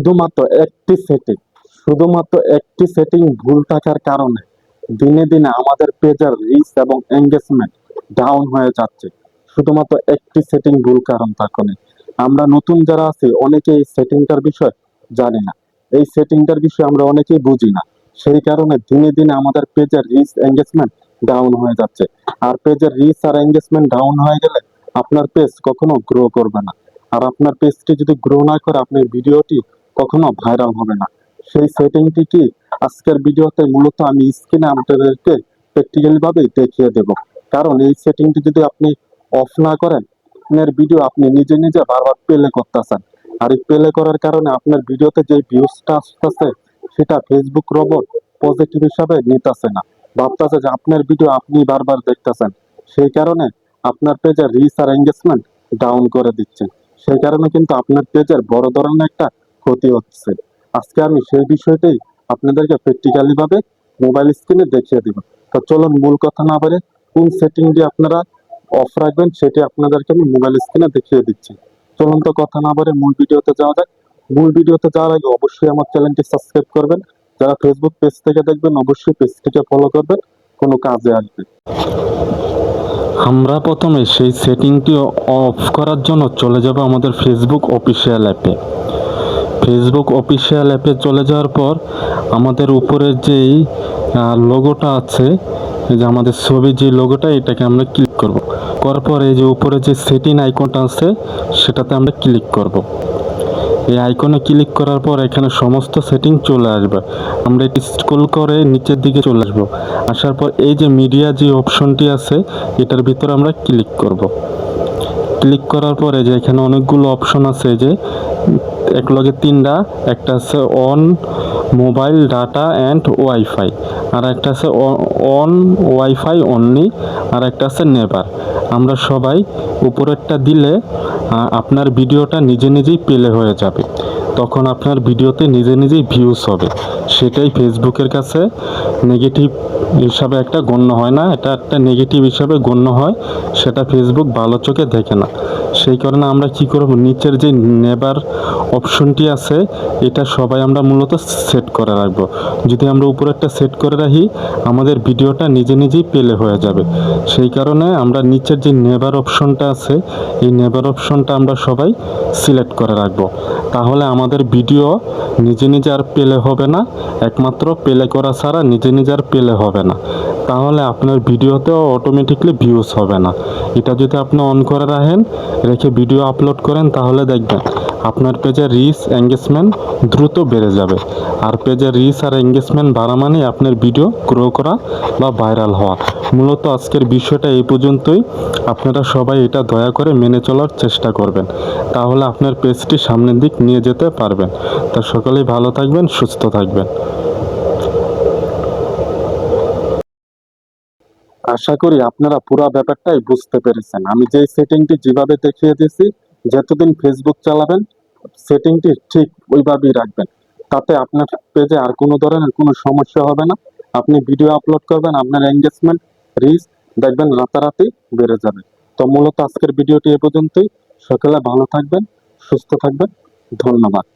শুধুমাত্র একটি সেটিং শুধুমাত্র একটি সেটিং ভুল থাকার কারণে দিনে দিনে আমাদের পেজের রিচ এবং এঙ্গেজমেন্ট ডাউন হয়ে যাচ্ছে। শুধুমাত্র একটি সেটিং ভুল কারণ কারণে আমরা নতুন যারা আছি অনেকে এই সেটিংটার বিষয় জানি না। এই সেটিংটার বিষয়ে আমরা অনেকেই বুঝি না। সেই কারণে দিনে দিনে আমাদের পেজের রিচ এঙ্গেজমেন্ট ডাউন হয়ে যাচ্ছে। আর পেজের রিচ আর এঙ্গেজমেন্ট ডাউন হয়ে গেলে আপনার পেজ কখনো গ্রো করবে না। আর আপনার পেজটি যদি গ্রো না করে আপনার ভিডিওটি কখনো ভাইরাল হবে না। সেই সেটিংটি কি? আজকের ভিডিওতে মূলত আমি স্ক্রিনে আপনাদেরকে প্র্যাকটিক্যালি ভাবে দেখিয়ে দেব। কারণ এই সেটিংটি যদি আপনি অফ না করেন আপনার ভিডিও আপনি নিজে নিজে বারবার প্লে করতেছেন। আর এই প্লে করার কারণে আপনার ভিডিওতে যে ভিউজটা আসতেছে, সেটা ফেসবুক রোবট পজিটিভ হিসাবে নিতেছে না। ভাবতেছে যে আপনার ভিডিও আপনি বারবার দেখতেছেন। সেই কারণে আপনার পেজের রিচ আর এঙ্গেজমেন্ট ডাউন করে দিচ্ছে। সেই কারণে কিন্তু আপনার পেজের বড় ধরনের একটা ক্ষতি হচ্ছে। আজকে আমি সেই বিষয়টাই আপনাদেরকে প্র্যাকটিক্যালি ভাবে মোবাইল স্ক্রিনে দেখিয়ে দিব। তো চলুন, মূল কথা না পারে কোন সেটিংটি আপনারা অফ রাখবেন সেটি আপনাদেরকে আমি মোবাইল স্ক্রিনে দেখিয়ে দিচ্ছি। চলুন তো কথা না বলে মূল ভিডিওতে যাওয়া যাক। মূল ভিডিওতে যাওয়ার আগে অবশ্যই আমার চ্যানেলটি সাবস্ক্রাইব করবেন। যারা ফেসবুক পেজ থেকে দেখবেন, অবশ্যই পেজটিকে ফলো করবেন। কোনো কাজে আসবে আমরা প্রথমে সেই সেটিংটি অফ করার জন্য চলে যাব আমাদের ফেসবুক অফিসিয়াল অ্যাপে ফেসবুক অফিসিয়াল অ্যাপে চলে যাওয়ার পর আমাদের উপরের যেই লোগোটা আছে, এই যে আমাদের ছবির যে লোগোটা এটাকে আমরা ক্লিক করব। করার পর এই যে উপরে যে সেটিং আইকনটা আছে, সেটাতে আমরা ক্লিক করব। এই আইকনে ক্লিক করার পর এখানে সমস্ত সেটিং চলে আসবে। আমরা এটি স্ক্রল করে নিচের দিকে চলে আসব। আসার পর এই যে মিডিয়া যে অপশনটি আছে, এটার ভিতরে আমরা ক্লিক করব। ক্লিক করার পরে যে এখানে অনেকগুলো অপশন আছে যে এক লগে তিনটা, একটা আছে on mobile data and wifi আর একটা আছে অন ওয়াইফাই অনলি আর একটা আছে নেভার আমরা সবাই উপরেরটা দিলে আপনার ভিডিওটা নিজে নিজেই পেলে হয়ে যাবে। তখন আপনার ভিডিওতে নিজে নিজেই ভিউজ হবে। সেটাই ফেসবুকের কাছে নেগেটিভ হিসাবে একটা গণ্য হয় না, এটা একটা নেগেটিভ হিসাবে গণ্য হয়, সেটা ফেসবুক ভালো চোখে দেখে না। সেই কারণে আমরা কি করব? নিচের যে নেবার অপশনটি আছে, এটা সবাই আমরা মূলত সেট করে রাখব। যদি আমরা উপরে একটা সেট করে রাখি, আমাদের ভিডিওটা নিজে নিজেই পেলে হয়ে যাবে। সেই কারণে আমরা নিচের যে নেবার অপশনটা আছে, এই নেবার অপশনটা আমরা সবাই সিলেক্ট করে রাখব। তাহলে আমাদের ভিডিও নিজে নিজে আর পেলে হবে না। একমাত্র পেলে করা ছাড়া নিজে নিজে আর পেলে হবে না। তাহলে আপনার ভিডিওতেও অটোমেটিকলি ভিউজ হবে না। এটা যদি আপনি অন করে রাখেন, রেখে ভিডিও আপলোড করেন, তাহলে দেখবেন। আপনার পেজের রিচ এঙ্গেজমেন্ট দ্রুত বেড়ে যাবে। আর পেজের রিচ আর এঙ্গেজমেন্ট বাড়া মানে আপনার ভিডিও গ্রো করা বা ভাইরাল হওয়া। মূলত আজকের বিষয়টা এই পর্যন্তই। আপনারা সবাই এটা দয়া করে মেনে চলার চেষ্টা করবেন। তাহলে আপনার পেজটি সামনের দিক নিয়ে যেতে পারবেন। তা সকলেই ভালো থাকবেন, সুস্থ থাকবেন। আশা করি আপনারা পুরো ব্যাপারটাই বুঝতে পেরেছেন। আমি যে সেটিংটি যেভাবে দেখিয়ে দিয়েছি যতদিন ফেসবুক চালাবেন সেটিংটি ঠিক ওইভাবেই রাখবেন। তাতে আপনার পেজে আর কোনো ধরনের কোনো সমস্যা হবে না। আপনি ভিডিও আপলোড করবেন, আপনার এঙ্গেজমেন্ট রিচ দেখবেন রাতারাতি বেড়ে যাবে। তো মূলত আজকের ভিডিওটি এ পর্যন্তই। সকালে ভালো থাকবেন, সুস্থ থাকবেন। ধন্যবাদ।